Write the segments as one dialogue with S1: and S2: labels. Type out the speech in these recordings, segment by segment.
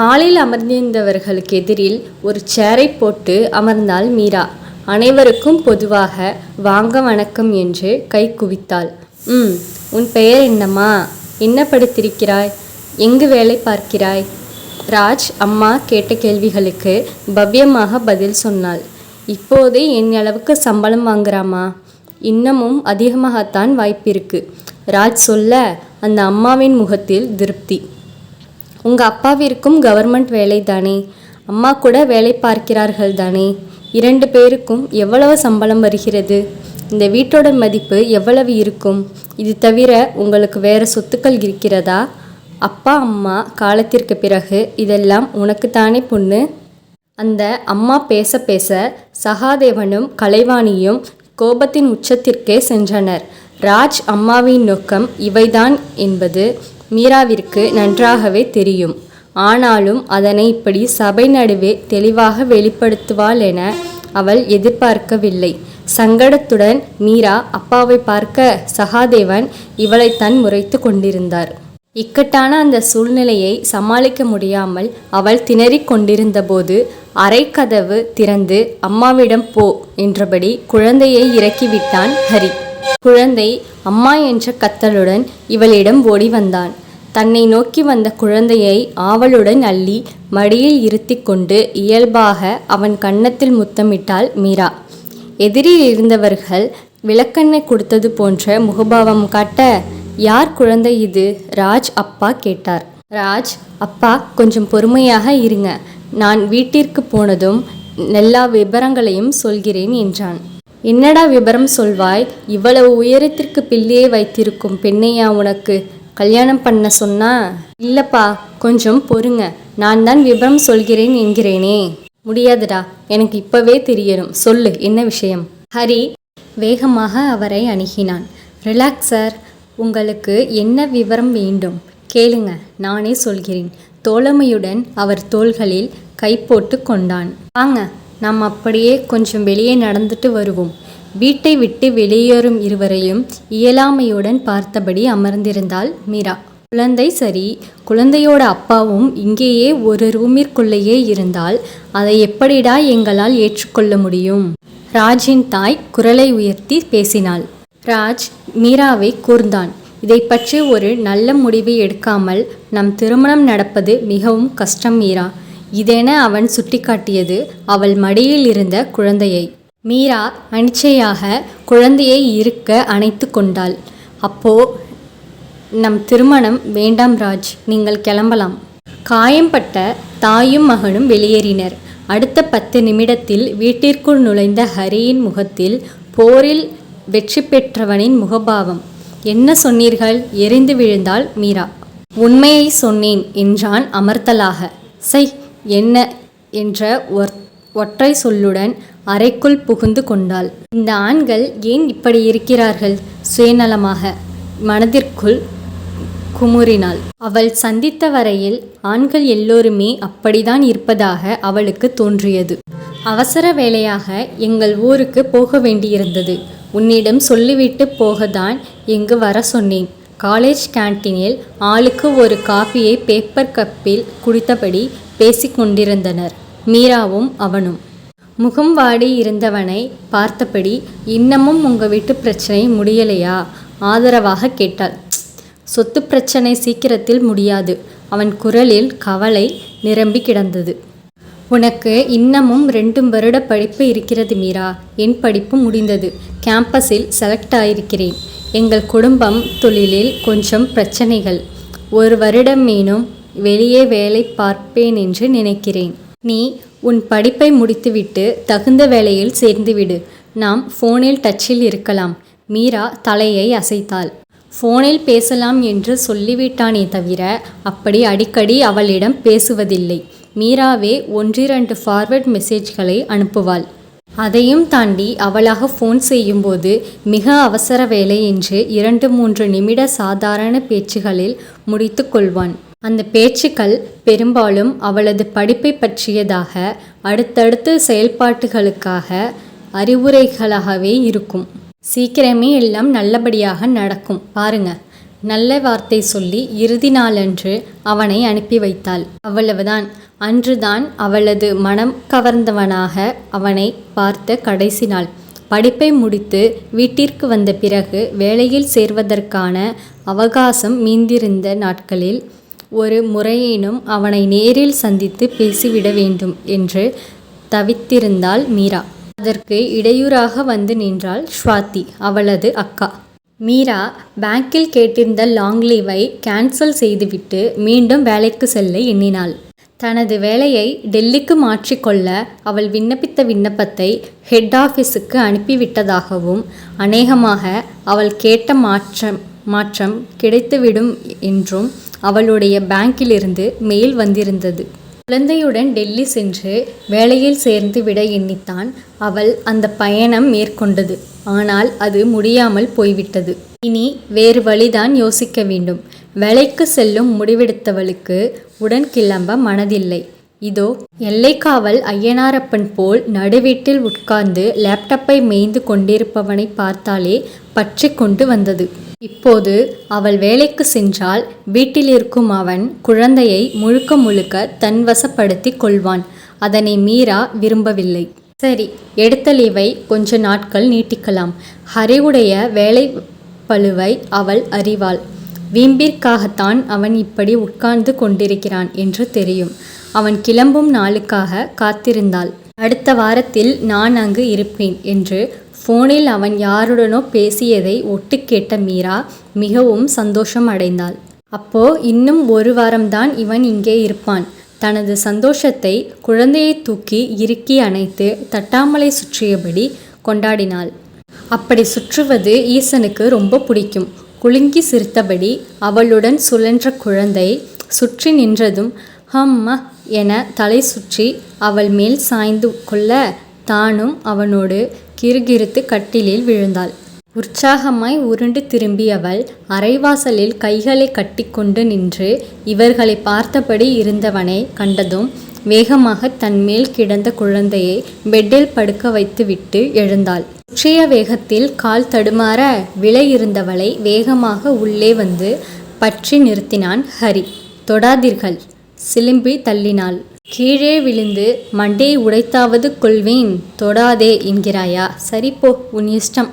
S1: ஹாலில் அமர்ந்திருந்தவர்களுக்கு எதிரில் ஒரு சேரை போட்டு அமர்ந்தாள் மீரா. அனைவருக்கும் பொதுவாக வாங்க வணக்கம் என்று கை குவித்தாள். ம் உன் பெயர் என்னம்மா? என்ன படித்திருக்கிறாய்? எங்கு வேலை பார்க்கிறாய்? ராஜ் அம்மா கேட்ட கேள்விகளுக்கு பவ்யமாக பதில் சொன்னாள். இப்போதே என் அளவுக்கு சம்பளம் வாங்குறாமா இன்னமும் அதிகமாகத்தான் வாய்ப்பிருக்கு. ராஜ் சொல்ல அந்த அம்மாவின் முகத்தில் திருப்தி. உங்கள் அப்பாவிற்கும் கவர்மெண்ட் வேலை தானே. அம்மா கூட வேலை பார்க்கிறார்கள் தானே. இரண்டு பேருக்கும் எவ்வளவு சம்பளம் வருகிறது? இந்த வீட்டோட மதிப்பு எவ்வளவு இருக்கும்? இது தவிர உங்களுக்கு வேறு சொத்துக்கள் இருக்கிறதா? அப்பா அம்மா காலத்திற்கு பிறகு இதெல்லாம் உனக்குத்தானே பொண்ணு. அந்த அம்மா பேச பேச சகாதேவனும் கலைவாணியும் கோபத்தின் உச்சத்திற்கே சென்றனர். ராஜ் அம்மாவின் நோக்கம் இவைதான் என்பது மீராவிற்கு நன்றாகவே தெரியும். ஆனாலும் அதனை இப்படி சபை நடுவே தெளிவாக வெளிப்படுத்துவாள் என அவள் எதிர்பார்க்கவில்லை. சங்கடத்துடன் மீரா அப்பாவை பார்க்க சகாதேவன் இவளை தன் முறைத்து கொண்டிருந்தார். இக்கட்டான அந்த சூழ்நிலையை சமாளிக்க முடியாமல் அவள் திணறிக் கொண்டிருந்தபோது அரைக்கதவு திறந்து அம்மாவிடம் போ என்றபடி குழந்தையை இறக்கிவிட்டான் ஹரி. குழந்தை அம்மா என்ற கத்தலுடன் இவளிடம் ஓடி வந்தான் தன்னை நோக்கி வந்த குழந்தையை ஆவலுடன் அள்ளி மடியில் இருத்தி கொண்டு இயல்பாக அவன் கன்னத்தில் முத்தமிட்டாள் மீரா. எதிரில் இருந்தவர்கள் விளக்கண்ணை கொடுத்தது போன்ற முகபாவம் காட்ட யார் குழந்தை இது? ராஜ் அப்பா கேட்டார். ராஜ் அப்பா கொஞ்சம் பொறுமையாக இருங்க. நான் வீட்டிற்கு போனதும் எல்லா விபரங்களையும் சொல்கிறேன் என்றான். என்னடா விபரம் சொல்வாய்? இவ்வளவு உயரத்திற்கு பிள்ளையை வைத்திருக்கும் பெண்ணையா உனக்கு? கல்யாணம் பண்ண சொன்னா? இல்லப்பா கொஞ்சம் பொறுங்க. நான் தான் விபரம் சொல்கிறேன் என்கிறேனே. முடியாதுடா எனக்கு இப்பவே தெரியணும் சொல்லு என்ன விஷயம்? ஹரி வேகமாக அவரை அணுகினான். ரிலாக்ஸ் சார் உங்களுக்கு என்ன விவரம் வேண்டும்? கேளுங்க நானே சொல்கிறேன். தோழமையுடன் அவர் தோள்களில் கை போட்டு கொண்டான். வாங்க நாம் அப்படியே கொஞ்சம் வெளியே நடந்துட்டு வருவோம். வீட்டை விட்டு வெளியேறும் இருவரையும் இயலாமையுடன் பார்த்தபடி அமர்ந்திருந்தாள் மீரா. குழந்தை சரி. குழந்தையோட அப்பாவும் இங்கேயே ஒரு ரூமிற்குள்ளேயே இருந்தால் அதை எப்படிடா எங்களால் ஏற்றுக்கொள்ள முடியும்? ராஜின் தாய் குரலை உயர்த்தி பேசினாள். ராஜ் மீராவை கூர்ந்தான். இதை பற்றி ஒரு நல்ல முடிவை எடுக்காமல் நம் திருமணம் நடப்பது மிகவும் கஷ்டம் மீரா. இதென அவன் சுட்டிக்காட்டியது அவள் மடியில் இருந்த குழந்தையை. மீரா அனிச்சையாக குழந்தையை இருக்க அணைத்து கொண்டாள். அப்போ நம் திருமணம் வேண்டாம் ராஜ் நீங்கள் கிளம்பலாம் காயம்பட்ட தாயும் மகனும் வெளியேறினர். அடுத்த பத்து நிமிடத்தில் வீட்டிற்குள் நுழைந்த ஹரியின் முகத்தில் போரில் வெற்றி பெற்றவனின் முகபாவம். என்ன சொன்னீர்கள்? எரிந்து விழுந்தாள் மீரா. உண்மையை சொன்னேன் என்றான் அமர்த்தலாக. சை என்ன? என்ற ஒர் ஒற்றை சொல்லுடன் அறைக்குள் புகுந்து கொண்டாள். இந்த ஆண்கள் ஏன் இப்படி இருக்கிறார்கள்? சுயநலமாக மனதிற்குள் குமுறினாள். அவள் சந்தித்த வரையில் ஆண்கள் எல்லோருமே அப்படிதான் இருப்பதாக அவளுக்கு தோன்றியது. அவசர வேலையாக எங்கள் ஊருக்கு போக வேண்டியிருந்தது. உன்னிடம் சொல்லிவிட்டு போகத்தான் இங்கு வர சொன்னேன். காலேஜ் கேண்டீனில் ஆளுக்கு ஒரு காஃபியை பேப்பர் கப்பில் குடித்தபடி பேசிக்கொண்டிருந்தனர். மீராவும் அவனும். முகம் வாடி இருந்தவனை பார்த்தபடி இன்னமும் உங்க வீட்டு பிரச்சனை முடியலையா? ஆதரவாக கேட்டாள். சொத்து பிரச்சனை சீக்கிரத்தில் முடியாது. அவன் குரலில் கவலை நிரம்பி கிடந்தது. உனக்கு இன்னமும் ரெண்டு வருட படிப்பு இருக்கிறது மீரா. என் படிப்பு முடிந்தது. கேம்பஸில் செலக்ட் ஆயிருக்கிறேன். எங்கள் குடும்பம் தொழிலில் கொஞ்சம் பிரச்சனைகள். ஒரு வருடம் மீனும் வெளியே வேலை பார்ப்பேன் என்று நினைக்கிறேன். நீ உன் படிப்பை முடித்துவிட்டு தகுந்த வேலையில் சேர்ந்துவிடு. நாம் ஃபோனில் டச்சில் இருக்கலாம். மீரா தலையை அசைத்தாள். ஃபோனில் பேசலாம் என்று சொல்லிவிட்டானே தவிர அப்படி அடிக்கடி அவளிடம் பேசுவதில்லை. மீராவே ஒன்றிரண்டு ஃபார்வர்ட் மெசேஜ்களை அனுப்புவாள். அதையும் தாண்டி அவளாக ஃபோன் செய்யும்போது மிக அவசர வேலை என்று இரண்டு மூன்று நிமிட சாதாரண பேச்சுகளில் முடித்து கொள்வான். அந்த பேச்சுக்கள் பெரும்பாலும் அவளது படிப்பை பற்றியதாக அடுத்தடுத்த செயல்பாட்டுகளுக்காக அறிவுரைகளாகவே இருக்கும். சீக்கிரமே எல்லாம் நல்லபடியாக நடக்கும். பாருங்க. நல்ல வார்த்தை சொல்லி இறுதி நாளன்று அவனை அனுப்பி வைத்தாள். அவ்வளவுதான். அன்றுதான் அவளது மனம் கவர்ந்தவனாக அவனை பார்த்த கடைசி நாள். படிப்பை முடித்து வீட்டிற்கு வந்த பிறகு வேலையில் சேர்வதற்கான அவகாசம் மீந்திருந்த நாட்களில் ஒரு முறையேனும் அவனை நேரில் சந்தித்து பேசிவிட வேண்டும் என்று தவித்திருந்தாள் மீரா. அதற்கு இடையூறாக வந்து நின்றாள் ஸ்வாதி அவளது அக்கா. மீரா பேங்கில் கேட்டிருந்த லாங் லீவை கேன்சல் செய்துவிட்டு மீண்டும் வேலைக்கு செல்ல எண்ணினாள். தனது வேலையை டெல்லிக்கு மாற்றிக்கொள்ள அவள் விண்ணப்பித்த விண்ணப்பத்தை ஹெட் ஆஃபீஸுக்கு அனுப்பிவிட்டதாகவும் அநேகமாக அவள் கேட்ட மாற்றம் மாற்றம் கிடைத்துவிடும் என்றும் அவளுடைய பேங்கிலிருந்து மெயில் வந்திருந்தது. குழந்தையுடன் டெல்லி சென்று வேலையில் சேர்ந்து விட எண்ணித்தான் அவள் அந்த பயணம் மேற்கொண்டது. ஆனால் அது முடியாமல் போய்விட்டது. இனி வேறு வழிதான் யோசிக்க வேண்டும். வேலைக்கு செல்லும் முடிவெடுத்தவளுக்கு உடன் கிளம்ப மனதில்லை. இதோ எல்லைக்காவல் ஐயனாரப்பன் போல் நடுவீட்டில் உட்கார்ந்து லேப்டாப்பை மேய்ந்து கொண்டிருப்பவனை பார்த்தாலே பற்றி கொண்டு வந்தது. இப்போது அவள் வேலைக்கு சென்றால் வீட்டிலிருக்கும் அவன் குழந்தையை முழுக்க முழுக்க தன்வசப்படுத்தி கொள்வான். அதனை மீரா விரும்பவில்லை. சரி எடுத்த லீவை கொஞ்ச நாட்கள் நீட்டிக்கலாம். ஹரிவுடைய வேலை பளுவை அவள் அறிவாள். வீம்பிற்காகத்தான் அவன் இப்படி உட்கார்ந்து கொண்டிருக்கிறான் என்று தெரியும். அவன் கிளம்பும் நாளுக்காக காத்திருந்தாள். அடுத்த வாரத்தில் நான் அங்கு இருப்பேன் என்று ஃபோனில் அவன் யாருடனோ பேசியதை ஒட்டு கேட்ட மீரா மிகவும் சந்தோஷம் அடைந்தாள். அப்போ இன்னும் ஒரு வாரம்தான் இவன் இங்கே இருப்பான். தனது சந்தோஷத்தை குழந்தையை தூக்கி இறுக்கி அணைத்து தட்டாமலை சுற்றியபடி கொண்டாடினாள். அப்படி சுற்றுவது ஈசனுக்கு ரொம்ப பிடிக்கும். குலுங்கி சிரித்தபடி அவளுடன் சுழன்ற குழந்தை சுற்றி நின்றதும் ஹம்மா என தலை சுற்றி அவள் மேல் சாய்ந்து கொள்ள தானும் அவனோடு கிறுகிறுத்து கட்டிலில் விழுந்தாள். உற்சாகமாய் உருண்டு திரும்பியவள் அரைவாசலில் கைகளை கட்டிக்கொண்டு நின்று இவர்களை பார்த்தபடி இருந்தவனை கண்டதும் வேகமாக தன்மேல் கிடந்த குழந்தையை பெட்டில் படுக்க வைத்துவிட்டு எழுந்தாள். சுற்றிய வேகத்தில் கால் தடுமாற விலை இருந்தவளை வேகமாக உள்ளே வந்து பற்றி நிறுத்தினான் ஹரி. தொடாதீர்கள். சிலும்பி தள்ளினாள். கீழே விழுந்து மண்டையை உடைத்தாவது கொள்வேன் தொடாதே என்கிறாயா. சரி உன் இஷ்டம்.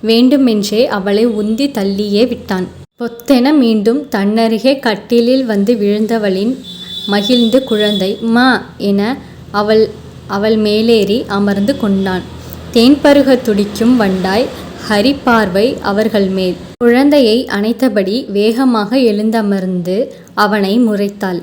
S1: வேண்டுமென்றே அவளை உந்தி தள்ளியே விட்டான். பொத்தென மீண்டும் தன்னருகே கட்டிலில் வந்து விழுந்தவளின் மகிழ்ந்து குழந்தை மா என அவள் அவள் மேலேறி அமர்ந்து கொண்டான். தேன்பருக துடிக்கும் வண்டாய் ஹரி பார்வை அவர்கள் மேல். குழந்தையை அணைத்தபடி வேகமாக எழுந்தமர்ந்து அவனை முறைத்தாள்.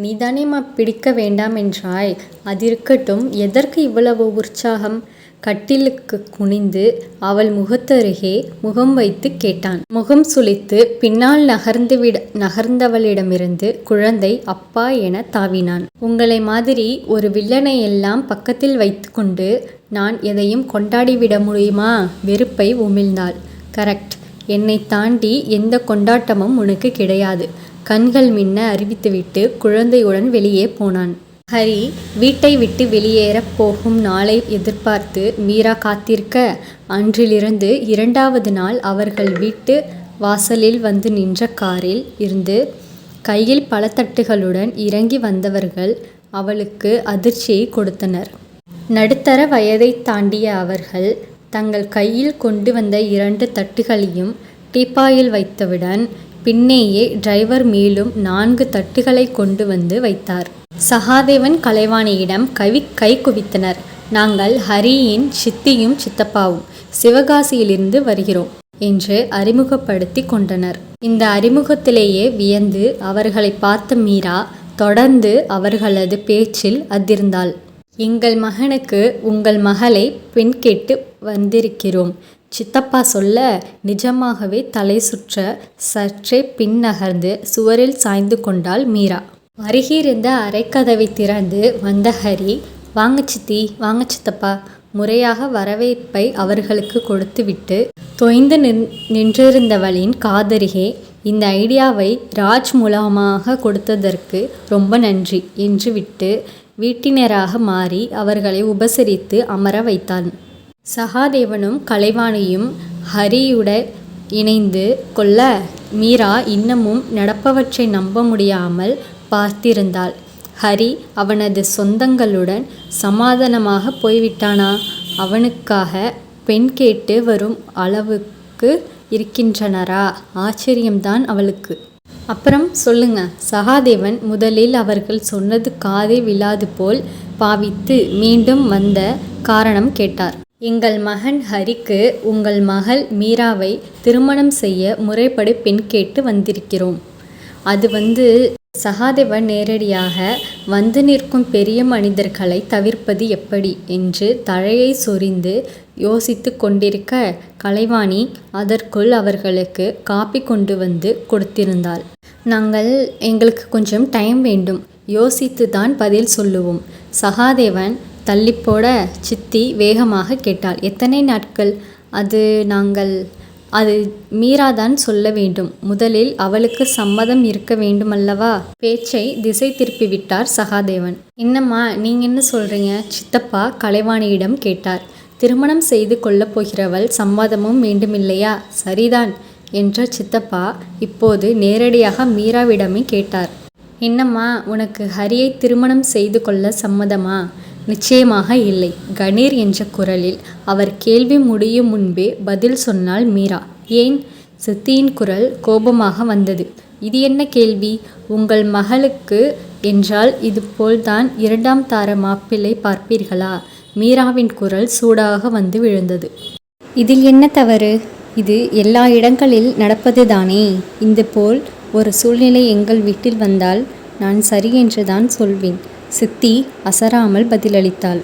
S1: நீதானேம்மா பிடிக்க வேண்டாம் என்றாய். அதிருக்கட்டும் எதற்கு இவ்வளவு உற்சாகம்? கட்டிலுக்கு குனிந்து அவள் முகத்தருகே முகம் வைத்து கேட்டான். முகம் சுளித்து பின்னால் நகர்ந்து விட நகர்ந்தவளிடமிருந்து குழந்தை அப்பா என தாவினான். உங்களை மாதிரி ஒரு வில்லனை எல்லாம் பக்கத்தில் வைத்துக்கொண்டு நான் எதையும் கொண்டாடிவிட முடியுமா? வெறுப்பை உமிழ்ந்தாள். கரெக்ட். என்னை தாண்டி எந்த கொண்டாட்டமும் உனக்கு கிடையாது. கண்கள் மின்ன அறிவித்துவிட்டு குழந்தையுடன் வெளியே போனான். ஹரி வீட்டை விட்டு வெளியேறப் போகும் நாளை எதிர்பார்த்து மீரா காத்திருக்க? அன்றிலிருந்து இரண்டாவது நாள் அவர்கள் வீட்டு வாசலில் வந்து நின்ற காரில் இருந்து கையில் பழத்தட்டுகளுடன் இறங்கி வந்தவர்கள் அவளுக்கு அதிர்ச்சியை கொடுத்தனர். நடுத்தர வயதை தாண்டிய அவர்கள் தங்கள் கையில் கொண்டு வந்த இரண்டு தட்டுகளையும் டீப்பாயில் வைத்தவுடன் பின்னேயே டிரைவர் மேலும் நான்கு தட்டுகளை கொண்டு வந்து வைத்தார். சகாதேவன் கலைவாணியிடம் கவி கை குவித்தனர். நாங்கள் ஹரியின் சித்தியும் சித்தப்பாவும் சிவகாசியிலிருந்து வருகிறோம் என்று அறிமுகப்படுத்தி கொண்டனர். இந்த அறிமுகத்திலேயே வியந்து அவர்களை பார்த்த மீரா தொடர்ந்து அவர்களது பேச்சில் அதிர்ந்தாள். எங்கள் மகனுக்கு உங்கள் மகளை பெண் கேட்டு வந்திருக்கிறோம். சித்தப்பா சொல்ல நிஜமாகவே தலை சுற்ற சற்றே பின் நகர்ந்து சுவரில் சாய்ந்து கொண்டாள் மீரா. அருகிருந்த அரைக்கதவை திறந்து வந்த ஹரி வாங்க சித்தி வாங்க சித்தப்பா. முறையாக வரவேற்பை அவர்களுக்கு கொடுத்துவிட்டு தொய்ந்து நின் நின்றிருந்தவளின் காதருகே இந்த ஐடியாவை ராஜ் மூலமாக கொடுத்ததற்கு ரொம்ப நன்றி என்று விட்டு வீட்டினராக மாறி அவர்களை உபசரித்து அமர வைத்தான். சகாதேவனும் கலைவாணியும் ஹரியுடன் இணைந்து கொள்ள மீரா இன்னமும் நடப்பவற்றை நம்ப முடியாமல் பார்த்திருந்தாள். ஹரி அவனது சொந்தங்களுடன் சமாதானமாக போய்விட்டானா? அவனுக்காக பெண் கேட்டு வரும் அளவுக்கு இருக்கின்றனரா? ஆச்சரியம்தான் அவளுக்கு. அப்புறம் சொல்லுங்க சகாதேவன் முதலில் அவர்கள் சொன்னது காதை விழாது போல் பாவித்து மீண்டும் வந்த காரணம் கேட்டார். எங்கள் மகன் ஹரிக்கு உங்கள் மகள் மீராவை திருமணம் செய்ய முறைப்படி பெண் கேட்டு வந்திருக்கிறோம். அது வந்து சகாதேவன் நேரடியாக வந்து நிற்கும் பெரிய மனிதர்களை தவிர்ப்பது எப்படி என்று தலையை சொரிந்து யோசித்து கொண்டிருக்க கலைவாணி அதற்குள் அவர்களுக்கு காப்பி கொண்டு வந்து கொடுத்திருந்தாள். நாங்கள் எங்களுக்கு கொஞ்சம் டைம் வேண்டும். யோசித்து தான் பதில் சொல்லுவோம். சகாதேவன் தள்ளிப்போட சித்தி வேகமாக கேட்டாள். எத்தனை நாட்கள்? அது நாங்கள் அது மீராதான் சொல்ல வேண்டும். முதலில் அவளுக்கு சம்மதம் இருக்க வேண்டுமல்லவா? பேச்சை திசை திருப்பி விட்டார் சகாதேவன். என்னம்மா நீங்க என்ன சொல்றீங்க? சித்தப்பா கலைவாணியிடம் கேட்டார். திருமணம் செய்து கொள்ளப் போகிறவள் சம்மதமும் வேண்டுமில்லையா? சரிதான் என்ற சித்தப்பா இப்போது நேரடியாக மீராவிடமே கேட்டார். என்னம்மா உனக்கு ஹரியை திருமணம் செய்து கொள்ள சம்மதமா? நிச்சயமாக இல்லை. கணீர் என்ற குரலில் அவர் கேள்வி முடியும் முன்பே பதில் சொன்னாள் மீரா. ஏன்? சித்தியின் குரல் கோபமாக வந்தது. இது என்ன கேள்வி? உங்கள் மகளுக்கு என்றால் இதுபோல்தான் இரண்டாம் தார மாப்பிள்ளை பார்ப்பீர்களா? மீராவின் குரல் சூடாக வந்து விழுந்தது. இதில் என்ன தவறு? இது எல்லா இடங்களில் நடப்பதுதானே? இந்த போல் ஒரு சூழ்நிலை எங்கள் வீட்டில் வந்தால் நான் சரி என்றுதான் சொல்வேன். சித்தி அசராமல் பதிலளித்தாள்.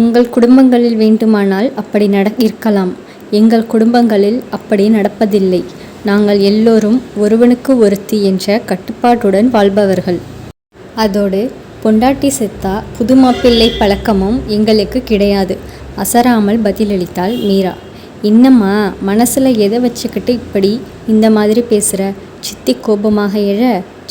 S1: உங்கள் குடும்பங்களில் வேண்டுமானால் அப்படி நட இருக்கலாம் எங்கள் குடும்பங்களில் அப்படி நடப்பதில்லை. நாங்கள் எல்லோரும் ஒருவனுக்கு ஒருத்தி என்ற கட்டுப்பாட்டுடன் வாழ்பவர்கள். அதோடு பொண்டாட்டி செத்தா புது மாப்பிள்ளை பழக்கமும் எங்களுக்கு கிடையாது அசராமல் பதிலளித்தாள் மீரா. என்னம்மா மனசில் எதை வச்சுக்கிட்டு இப்படி இந்த மாதிரி பேசுகிற சித்தி கோபமாக எழ?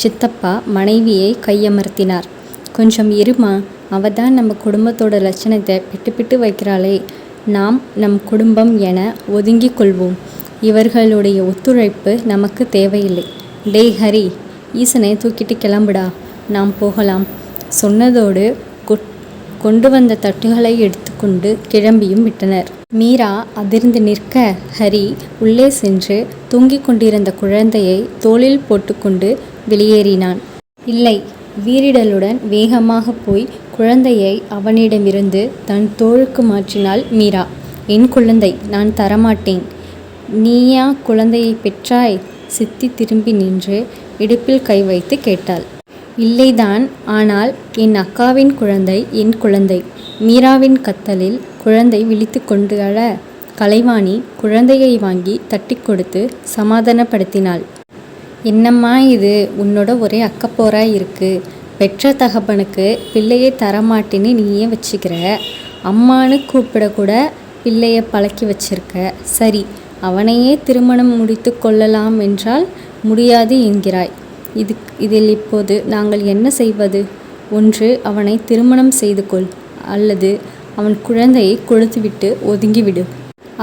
S1: சித்தப்பா மனைவியை கையமர்த்தினார். கொஞ்சம் இருமா. அவ தான் நம்ம குடும்பத்தோட லட்சணத்தை பிட்டு பிட்டு வைக்கிறாளே. நாம் நம் குடும்பம் என ஒதுங்கிக் கொள்வோம். இவர்களுடைய ஒத்துழைப்பு நமக்கு தேவையில்லை. டேய் ஹரி ஈசனை தூக்கிட்டு கிளம்புடா. நாம் போகலாம். சொன்னதோடு கொட்- கொண்டு வந்த தட்டுகளை எடுத்துக்கொண்டு கிளம்பியும் விட்டனர். மீரா அதிர்ந்து நிற்க ஹரி உள்ளே சென்று தூங்கிக் கொண்டிருந்த குழந்தையை தோளில் போட்டுக்கொண்டு வெளியேறினான். இல்லை வீரிடலுடன் வேகமாக போய் குழந்தையை அவனிடமிருந்து தன் தோளுக்கு மாற்றினாள் மீரா. என் குழந்தை நான் தரமாட்டேன். நீயா குழந்தையை பெற்றாய்? சித்தி திரும்பி நின்று இடுப்பில் கை வைத்து கேட்டாள். இல்லைதான் ஆனால் என் அக்காவின் குழந்தை என் குழந்தை. மீராவின் கத்தலில் குழந்தை விழித்து கொண்டு அழ. கலைவாணி குழந்தையை வாங்கி தட்டி கொடுத்து சமாதானப்படுத்தினாள். என்னம்மா இது உன்னோட ஒரே அக்கப்போராக இருக்குது பெற்ற தகப்பனுக்கு பிள்ளையை தரமாட்டேன்னு நீயே வச்சுக்கிற. அம்மான்னு கூப்பிடக்கூட பிள்ளையை பழக்கி வச்சிருக்க. சரி அவனையே திருமணம் முடித்து கொள்ளலாம் என்றால் முடியாது என்கிறாய். இது இதில் இப்போது நாங்கள் என்ன செய்வது? ஒன்று அவனை திருமணம் செய்து கொள். அல்லது அவன் குழந்தையை கொடுத்துவிட்டு ஒதுங்கிவிடு.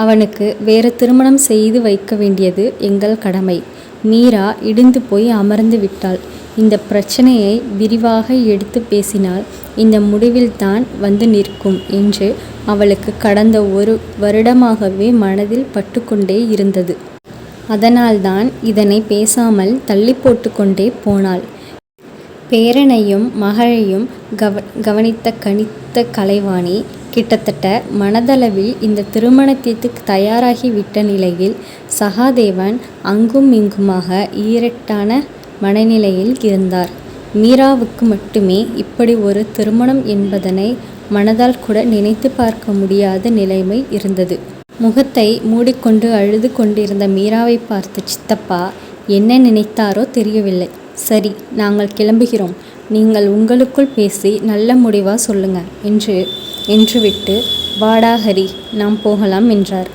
S1: அவனுக்கு வேறு திருமணம் செய்து வைக்க வேண்டியது எங்கள் கடமை. மீரா இடிந்து போய் அமர்ந்து விட்டாள். இந்த பிரச்சனையை விரிவாக எடுத்து பேசினால் இந்த முடிவில்தான் வந்து நிற்கும் என்று அவளுக்கு கடந்த ஒரு வருடமாகவே மனதில் பட்டுக்கொண்டே இருந்தது. அதனால்தான் இதனை பேசாமல் தள்ளி போட்டுக்கொண்டே போனாள். பேரனையும் மகளையும் கவ கவனித்த கணித்த கலைவாணி கிட்டத்தட்ட மனதளவில் இந்த திருமணத்திற்கு தயாராகி விட்ட நிலையில் சகாதேவன் அங்கும் இங்குமாக ஈரட்டான மனநிலையில் இருந்தார். மீராவுக்கு மட்டுமே இப்படி ஒரு திருமணம் என்பதனை மனதால் கூட நினைத்து பார்க்க முடியாத நிலைமை இருந்தது. முகத்தை மூடிக்கொண்டு அழுது கொண்டிருந்த மீராவை பார்த்த சித்தப்பா என்ன நினைத்தாரோ தெரியவில்லை. சரி நாங்கள் கிளம்புகிறோம். நீங்கள் உங்களுக்குள் பேசி நல்ல முடிவாக சொல்லுங்க. என்று என்று விட்டு வாடா ஹரி நாம் போகலாம் என்றார்.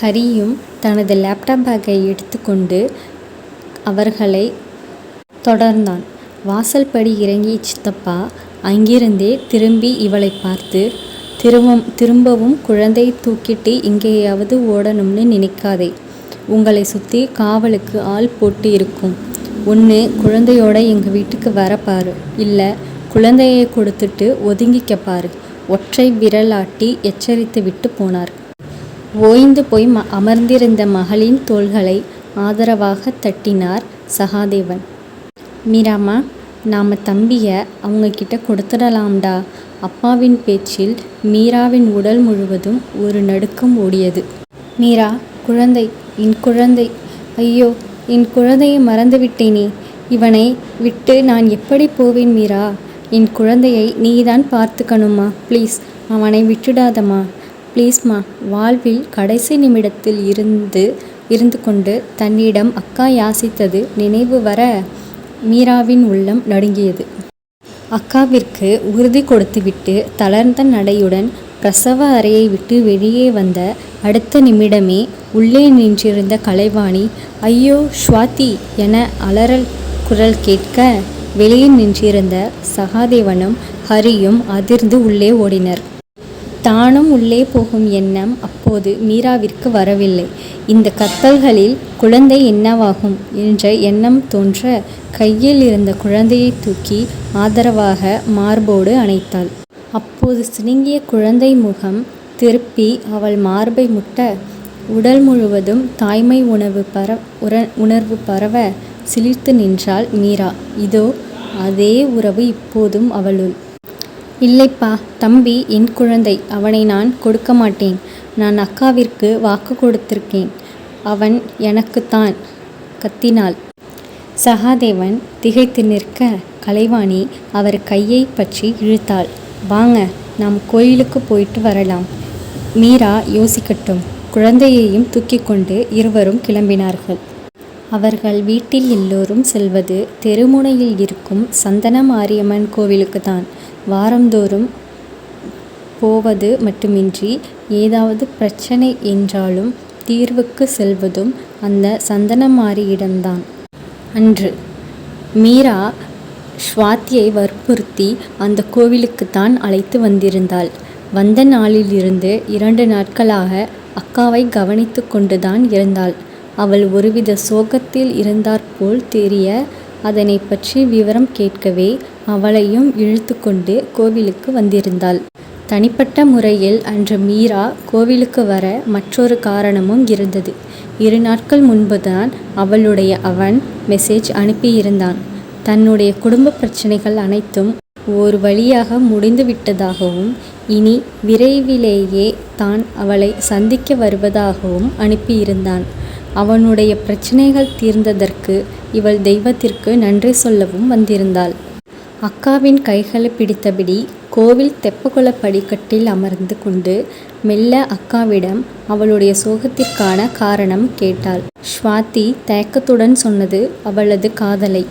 S1: ஹரியும் தனது லேப்டாப் பேக்கை எடுத்துக்கொண்டு அவர்களை தொடர்ந்தான். வாசல்படி இறங்கி இறங்கிய சித்தப்பா அங்கிருந்தே திரும்பி இவளை பார்த்து திரும்பவும் திரும்பவும் குழந்தையை தூக்கிட்டு இங்கேயாவது ஓடணும்னு நினைக்காதே. உங்களை சுற்றி காவலுக்கு ஆள் போட்டு இருக்கும். ஒன்று குழந்தையோட எங்கள் வீட்டுக்கு வரப்பாரு இல்லை குழந்தையை கொடுத்துட்டு ஒதுங்கிக்க பாரு. ஒற்றை விரலாட்டி எச்சரித்து விட்டு போனார். ஓய்ந்து போய் ம அமர்ந்திருந்த மகளின் தோள்களை ஆதரவாக தட்டினார் சகாதேவன். மீராமா நாம் தம்பியை அவங்கக்கிட்ட கொடுத்துடலாம்டா. அப்பாவின் பேச்சில் மீராவின் உடல் முழுவதும் ஒரு நடுக்கம் ஓடியது. மீரா குழந்தை என் குழந்தை. ஐயோ என் குழந்தையை மறந்துவிட்டேனே. இவனை விட்டு நான் எப்படி போவேன் மீரா? என் குழந்தையை நீதான் பார்த்துக்கணுமா? ப்ளீஸ் அவனை விட்டுடாதம்மா. ப்ளீஸ்மா வாழ்வில் கடைசி நிமிடத்தில் இருந்து இருந்து கொண்டு தன்னிடம் அக்கா யாசித்தது நினைவு வர மீராவின் உள்ளம் நடுங்கியது. அக்காவிற்கு உறுதி கொடுத்துவிட்டு தளர்ந்த நடையுடன் பிரசவ அறையை விட்டு வெளியே வந்த அடுத்த நிமிடமே உள்ளே நின்றிருந்த கலைவாணி ஐயோ ஸ்வாதி என அலறல் குரல் கேட்க வெளியே நின்றிருந்த சகாதேவனும் ஹரியும் அதிர்ந்து உள்ளே ஓடினர். தானும் உள்ளே போகும் எண்ணம் அப்போது மீராவிற்கு வரவில்லை. இந்த கத்தல்களில் குழந்தை என்னவாகும்? என்ற எண்ணம் தோன்ற கையில் இருந்த குழந்தையை தூக்கி ஆதரவாக மார்போடு அணைத்தாள். அப்போது சினுங்கிய குழந்தை முகம் திருப்பி அவள் மார்பை முட்ட உடல் முழுவதும் தாய்மை உணவு பர உர உணர்வு பரவ சிலிர்த்து நின்றாள் மீரா. இதோ அதே உறவு இப்போதும் அவளுள். இல்லைப்பா தம்பி என் குழந்தை அவனை நான் கொடுக்க மாட்டேன். நான் அக்காவிற்கு வாக்கு கொடுத்திருக்கேன். அவன் எனக்குத்தான் கத்தினாள். சகாதேவன் திகைத்து நிற்க கலைவாணி அவர் கையை பற்றி இழுத்தாள். வாங்க நாம் கோயிலுக்கு போயிட்டு வரலாம். மீரா யோசிக்கட்டும். குழந்தையையும் தூக்கி கொண்டு இருவரும் கிளம்பினார்கள். அவர்கள் வீட்டில் எல்லோரும் செல்வது தெருமுனையில் இருக்கும் சந்தன மாரியம்மன் கோவிலுக்கு தான் வாரந்தோறும் போவது மட்டுமின்றி ஏதாவது பிரச்சனை என்றாலும் தீர்வுக்கு செல்வதும் அந்த சந்தனமாரியிடம்தான் அன்று மீரா ஸ்வாதியை வற்புறுத்தி அந்த கோவிலுக்குத்தான் அழைத்து வந்திருந்தாள். வந்த நாளிலிருந்து இரண்டு நாட்களாக அக்காவை கவனித்து கொண்டுதான் இருந்தாள். அவள் ஒருவித சோகத்தில் இருந்தாற்போல் தெரிய அதனை பற்றி விவரம் கேட்கவே அவளையும் இழுத்து கொண்டு கோவிலுக்கு வந்திருந்தாள். தனிப்பட்ட முறையில் அன்று மீரா கோவிலுக்கு வர மற்றொரு காரணமும் இருந்தது. இரு நாட்கள் முன்புதான் அவளுடைய அவன் மெசேஜ் அனுப்பியிருந்தான். தன்னுடைய குடும்ப பிரச்சனைகள் அனைத்தும் ஒரு வழியாக முடிந்துவிட்டதாகவும் இனி விரைவிலேயே தான் அவளை சந்திக்க வருவதாகவும் அனுப்பியிருந்தான். அவனுடைய பிரச்சனைகள் தீர்ந்ததற்கு இவள் தெய்வத்திற்கு நன்றி சொல்லவும் வந்திருந்தாள். அக்காவின் கைகளை பிடித்தபடி கோவில் தெப்பகுல படிக்கட்டில் அமர்ந்து கொண்டு மெல்ல அக்காவிடம் அவளுடைய சோகத்திற்கான காரணம் கேட்டாள். ஸ்வாதி தயக்கத்துடன் சொன்னது அவளது காதலை.